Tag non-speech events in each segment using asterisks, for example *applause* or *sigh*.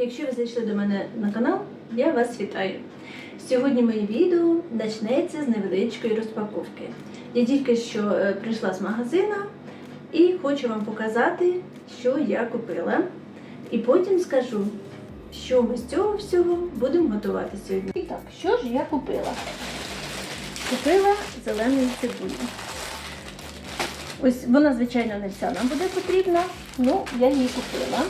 Якщо ви зайшли до мене на канал, я вас вітаю. Сьогодні моє відео почнеться з невеличкої розпаковки. Я тільки що е, прийшла з магазина і хочу вам показати, що я купила. І потім скажу, що ми з цього всього будемо готувати сьогодні. І так, що ж я купила? Купила зелену цибулю. Ось вона, звичайно, не вся нам буде потрібна, ну я її купила.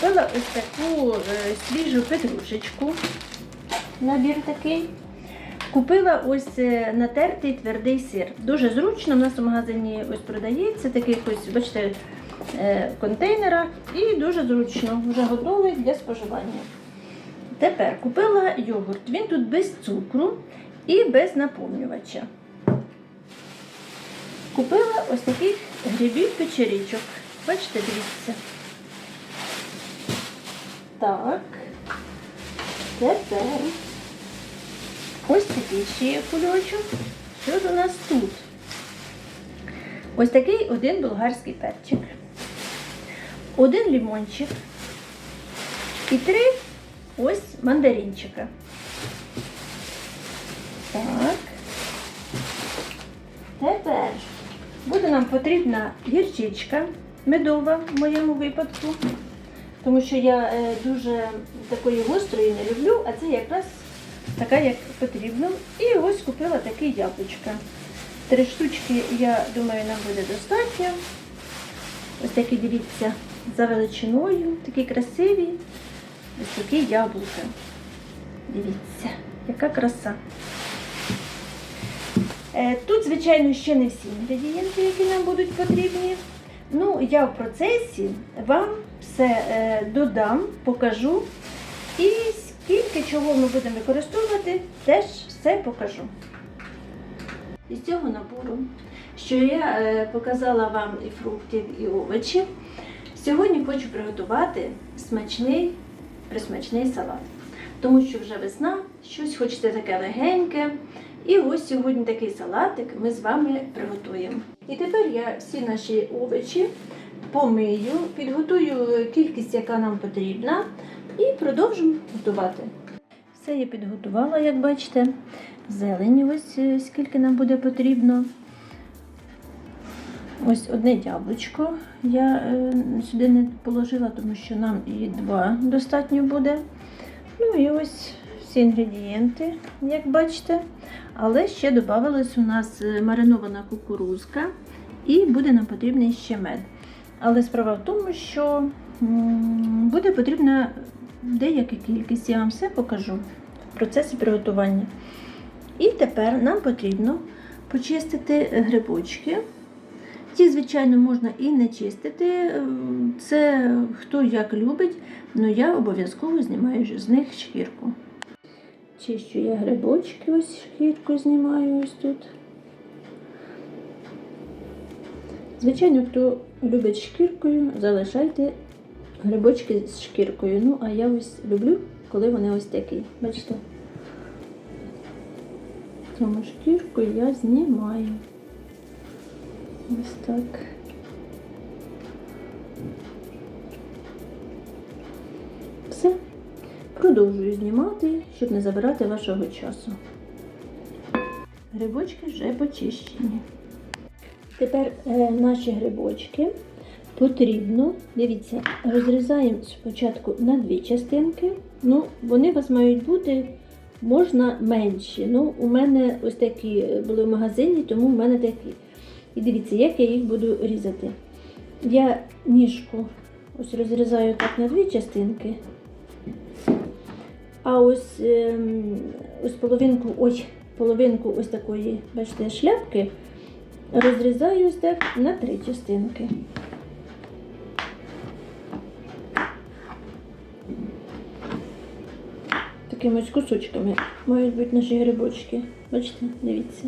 Купила ось таку е, свіжу петрушечку, набір такий. Купила ось е, натертий твердий сир. Дуже зручно, в нас у магазині ось продається такий ось, бачите, е, контейнерах і дуже зручно, вже готовий для споживання. Тепер купила йогурт. Він тут без цукру і без наповнювача. Купила ось таких грибів печерічок. Бачите, дивіться. Так. Тепер ось такий ще є кульочок. Що ж у нас тут? Ось такий один болгарський перчик, один лимончик і три ось мандаринчика. Так. Тепер буде нам потрібна гірчичка медова в моєму випадку, тому що я е, дуже такої гострої не люблю, а це якраз така, як потрібно. І ось купила такі яблучка. Три штучки, я думаю, нам буде достатньо. Ось такі, дивіться, за величиною, такі красиві, ось такі яблука. Дивіться, яка краса. Е, Тут, звичайно, ще не всі інгредієнти, які нам будуть потрібні. Ну, я в процесі вам все е, додам, покажу. І скільки чого ми будемо використовувати, теж все покажу. Із цього набору, що я е, показала вам і фруктів, і овочів, сьогодні хочу приготувати смачний, присмачний салат. Тому що вже весна, щось хочеться таке легеньке. І ось сьогодні такий салатик ми з вами приготуємо. І тепер я всі наші овочі помию, підготую кількість, яка нам потрібна, і продовжимо готувати. Все я підготувала, як бачите. Зелені, ось е, скільки нам буде потрібно. Ось одне яблучко я е, сюди не положила, тому що нам і два достатньо буде. Ну і ось всі інгредієнти, як бачите. Але ще додавалась у нас е, маринована кукурузка і буде нам потрібний ще мед. Але справа в тому, що буде потрібна деяка кількість, я вам все покажу в процесі приготування. І тепер нам потрібно почистити грибочки. Ті, звичайно, можна і не чистити. ем, Це хто як любить, але я обов'язково знімаю з них шкірку. Чищу я грибочки, ось шкірку знімаю ось тут. Звичайно, хто любить шкіркою, залишайте грибочки з шкіркою. Ну, а я ось люблю, коли вони ось такі. Бачите? Цьому шкірку я знімаю. Ось так. Все. Продовжую знімати, щоб не забирати вашого часу. Грибочки вже почищені. Тепер е, наші грибочки потрібно, дивіться, розрізаємо спочатку на дві частинки. Ну, вони у вас мають бути можна менші. Ну, у мене ось такі були в магазині, тому в мене такі. І дивіться, як я їх буду різати. Я ніжку ось розрізаю так на дві частинки. А ось, ем, ось половинку, ой, половинку ось такої, бачите, шляпки розрізаю ось так на три частинки. Такими ось кусочками мають бути наші грибочки. Бачите, дивіться.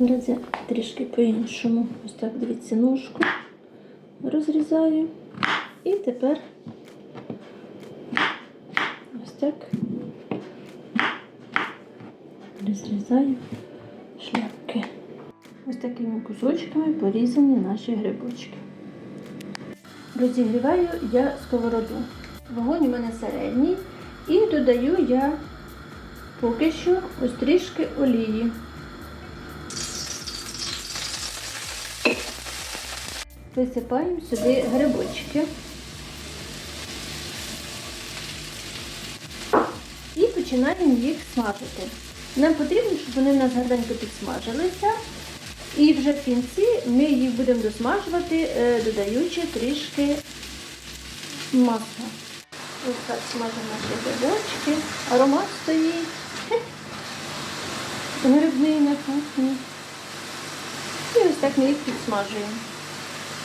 Зараз я трішки по-іншому. Ось так, дивіться, ножку розрізаю. І тепер так розрізаю шляпки. Ось такими кусочками порізані наші грибочки. розігріваю я сковороду. Вогонь у мене середній. І додаю я поки що ось трішки олії. Висипаємо сюди грибочки. І починаємо їх смажити. Нам потрібно, щоб вони в нас гарненько підсмажилися. І вже в кінці ми їх будемо досмажувати, е, додаючи трішки масла. Ось так смажимо наші грибочки. Аромат стоїть. Грибний на кухні. І ось так ми їх підсмажуємо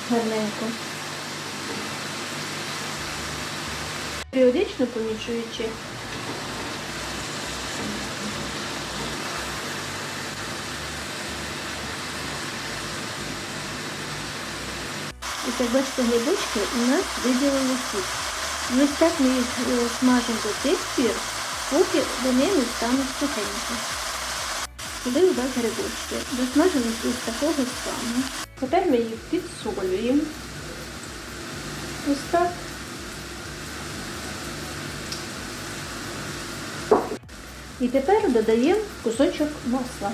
гарненько. Періодично помічуючи. І як бачите, грибочки у нас виділили. І ось так ми їх е, смажимо до тих пір, поки вони не стануть сухенькі. Сюди у вас грибочки. Досмажились ось такого стану. Тепер ми їх підсолюємо. Ось так. І тепер додаємо кусочок масла.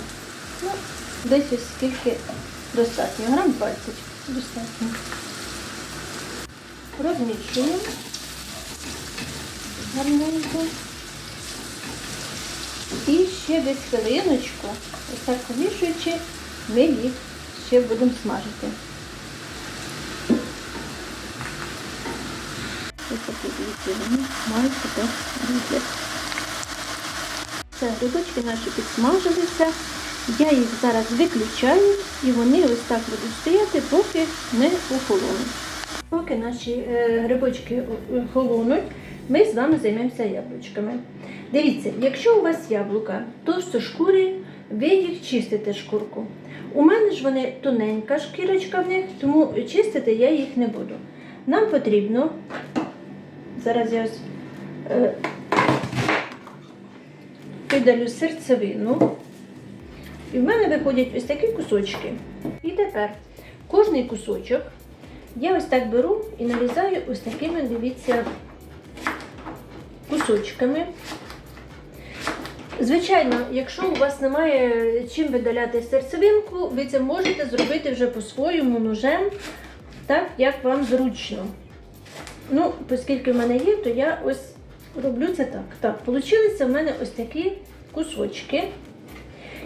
Ну, десь ось скільки достатньо. Грам 20 достатньо. Розмішуємо гарненько. І ще десь хвилиночку, ось так помішуючи, ми їх ще будемо смажити. Ось такі вони мають тепер вигляд. Все, грибочки наші підсмажилися. Я їх зараз виключаю і вони ось так будуть стояти, поки не охолонуть. Поки наші е, грибочки о- холонуть, ми з вами займемося яблучками. Дивіться, якщо у вас яблука товстошкурі, ви їх чистите шкурку. У мене ж вони тоненька шкірочка в них, тому чистити я їх не буду. Нам потрібно, зараз я ось е, видалю серцевину. І в мене виходять ось такі кусочки. І тепер кожний кусочок я ось так беру і нарізаю ось такими, дивіться, кусочками. Звичайно, якщо у вас немає чим видаляти серцевинку, ви це можете зробити вже по-своєму ножем, так як вам зручно. Ну, оскільки в мене є, то я ось роблю це так. Так, получилися в мене ось такі кусочки.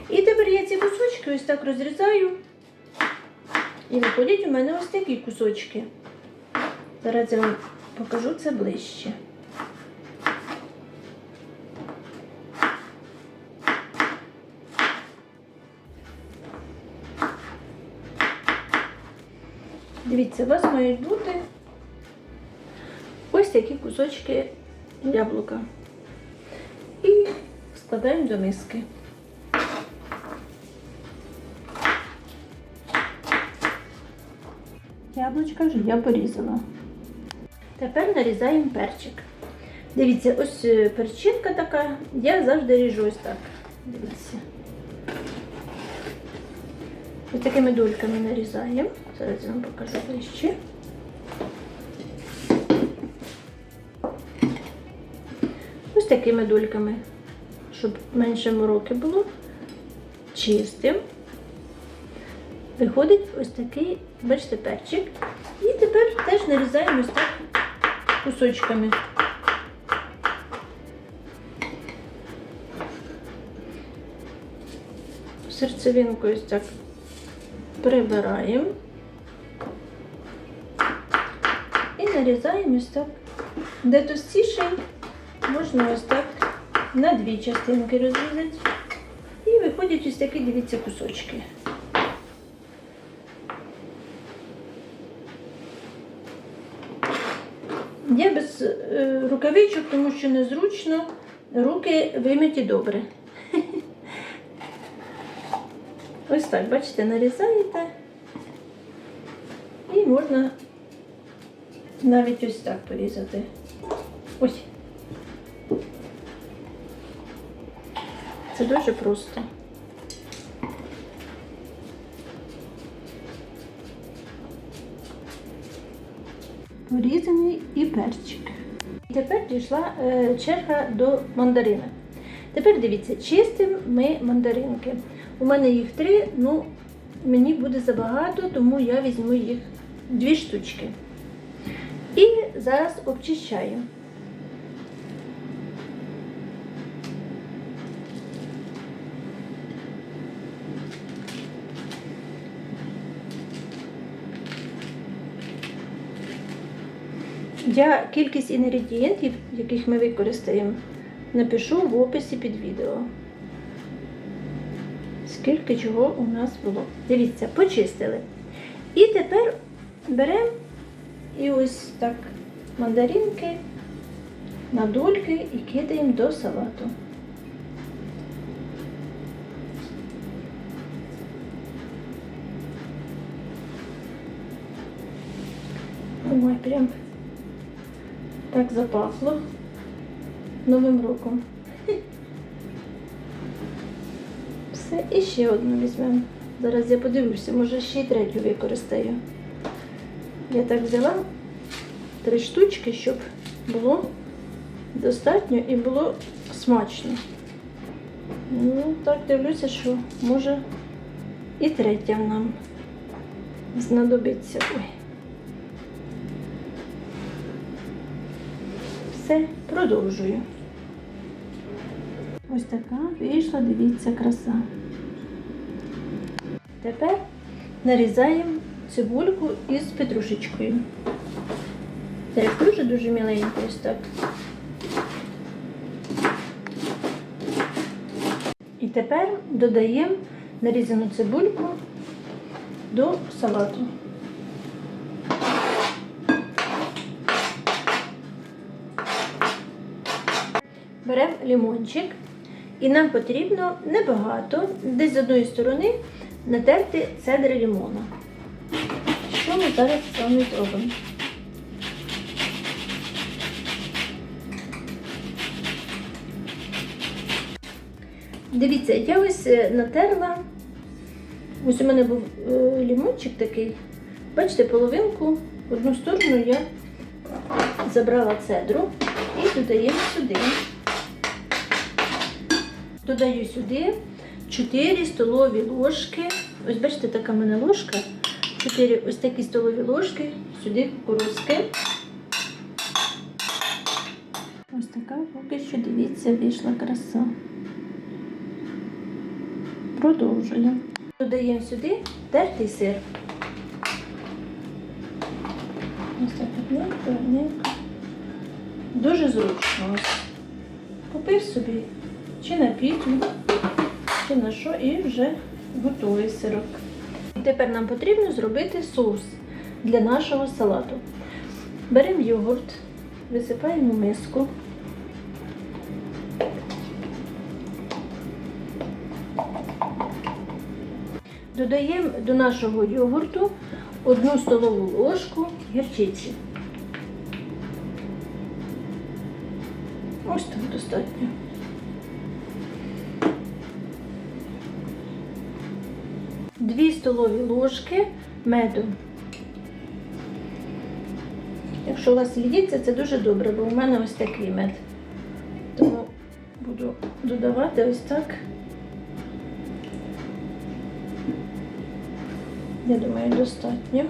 І тепер я ці кусочки ось так розрізаю. І виходять у мене ось такі кусочки. Зараз я вам покажу це ближче. Дивіться, у вас мають бути ось такі кусочки яблука. І складаємо до миски. Яблучка вже я порізала. Тепер нарізаємо перчик. Дивіться, ось е, перчинка така, я завжди ріжу ось так. Дивіться. Ось такими дольками нарізаємо. Зараз я вам покажу ближче. Ось такими дольками, щоб менше мороки було. Чистим. Виходить ось такий, бачите, перчик. І тепер теж нарізаємо ось так кусочками. Серцевинку ось так прибираємо. І нарізаємо ось так. Де товстіший, можна ось так на дві частинки розрізати. І виходять ось такі, дивіться, кусочки. Я без е, рукавичок, тому що незручно, руки вимиті добре. *laughs* Ось так, бачите, нарізаєте і можна навіть ось так порізати. Ось. Це дуже просто. порізаний і перчик. Дійшла е, черга до мандарина. Тепер дивіться, чистимо ми мандаринки. У мене їх три, ну мені буде забагато, тому я візьму їх дві штучки. І зараз обчищаю. Я кількість інгредієнтів, яких ми використаємо, напишу в описі під відео. Скільки чого у нас було. Дивіться, почистили. І тепер беремо і ось так мандаринки на дольки і кидаємо до салату. Ой, прям так запахло Новим роком. Все, і ще одну візьмемо. Зараз я подивлюся, може ще й третю використаю. Я так взяла три штучки, щоб було достатньо і було смачно. Ну, так дивлюся, що може і третя нам знадобиться. Ой. Все, продовжую. Ось така вийшла, дивіться, краса. Тепер нарізаємо цибульку із петрушечкою. Так, дуже-дуже міленько ось. І тепер додаємо нарізану цибульку до салату. Беремо лимончик і нам потрібно небагато, десь з одної сторони натерти цедри лимона. Що ми зараз з вами зробимо? Дивіться, я ось е, натерла. Ось у мене був е, лимончик такий. Бачите, половинку, одну сторону я забрала цедру і додаємо сюди. Додаю сюди 4 столові ложки. Ось бачите, така в мене ложка. 4 ось такі столові ложки, сюди кукурузки. Ось така поки що, дивіться, вийшла краса. Продовжуємо. Додаємо сюди тертий сир. Ось так одненько, одненько. Дуже зручно. Купив собі чи на пітлю, чи на що, і вже готовий сирок. Тепер нам потрібно зробити соус для нашого салату. Беремо йогурт, висипаємо миску. Додаємо до нашого йогурту одну столову ложку гірчиці. Ось так достатньо. Столові ложки меду. Якщо у вас лідиться, це дуже добре, бо у мене ось такий мед. Тому буду додавати ось так. Я думаю, достатньо.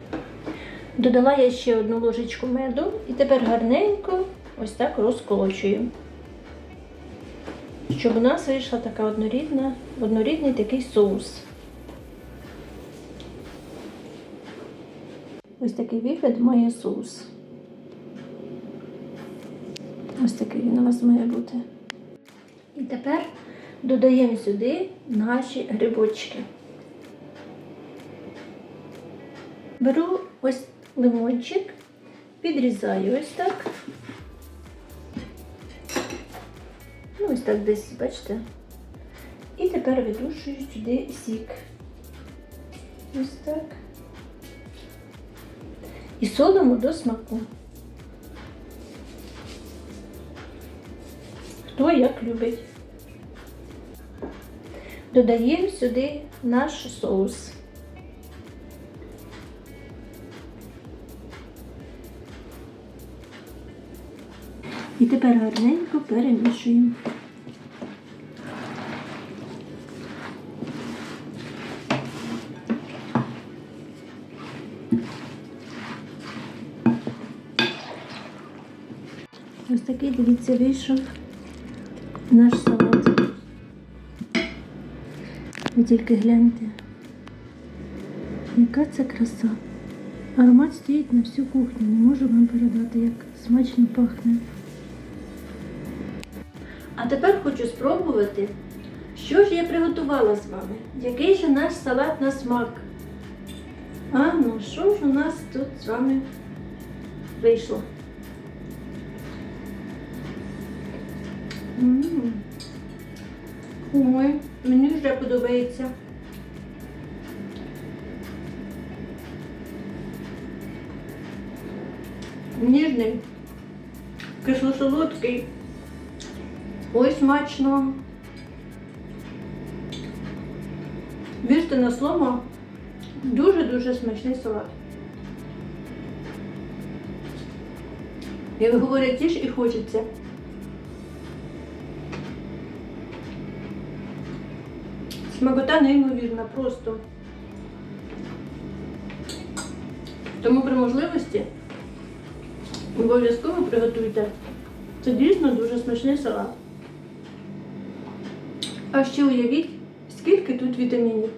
Додала я ще одну ложечку меду і тепер гарненько ось так розколочую. Щоб у нас вийшла така однорідна, однорідний такий соус. Ось такий вигляд має соус. Ось такий він у вас має бути. І тепер додаємо сюди наші грибочки. Беру ось лимончик, підрізаю ось так. Ну, ось так десь, бачите. І тепер видушую сюди сік. Ось так і солимо до смаку. Хто як любить. Додаємо сюди наш соус. І тепер гарненько перемішуємо. Такий, дивіться, вийшов наш салат. Ви тільки гляньте. Яка це краса. Аромат стоїть на всю кухню. Не можу вам передати, як смачно пахне. А тепер хочу спробувати, що ж я приготувала з вами. Який же наш салат на смак? А ну, що ж у нас тут з вами вийшло? Ой, мені вже подобається. Ніжний, кисло-солодкий. Ой, смачно. Вірте на слово, дуже-дуже смачний салат. Як говорять, їж і хочеться. Смакота неймовірна просто. Тому при можливості обов'язково приготуйте. Це дійсно дуже смачний салат. А ще уявіть, скільки тут вітамінів.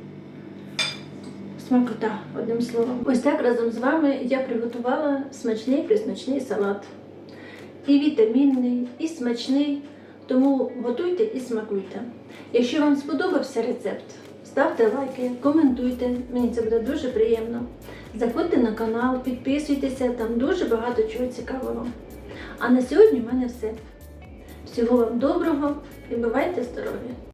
Смакота, одним словом. Ось так разом з вами я приготувала смачний присмачний салат. І вітамінний, і смачний. Тому готуйте і смакуйте. Якщо вам сподобався рецепт, ставте лайки, коментуйте, мені це буде дуже приємно. Заходьте на канал, підписуйтеся, там дуже багато чого цікавого. А на сьогодні в мене все. Всього вам доброго і бувайте здорові!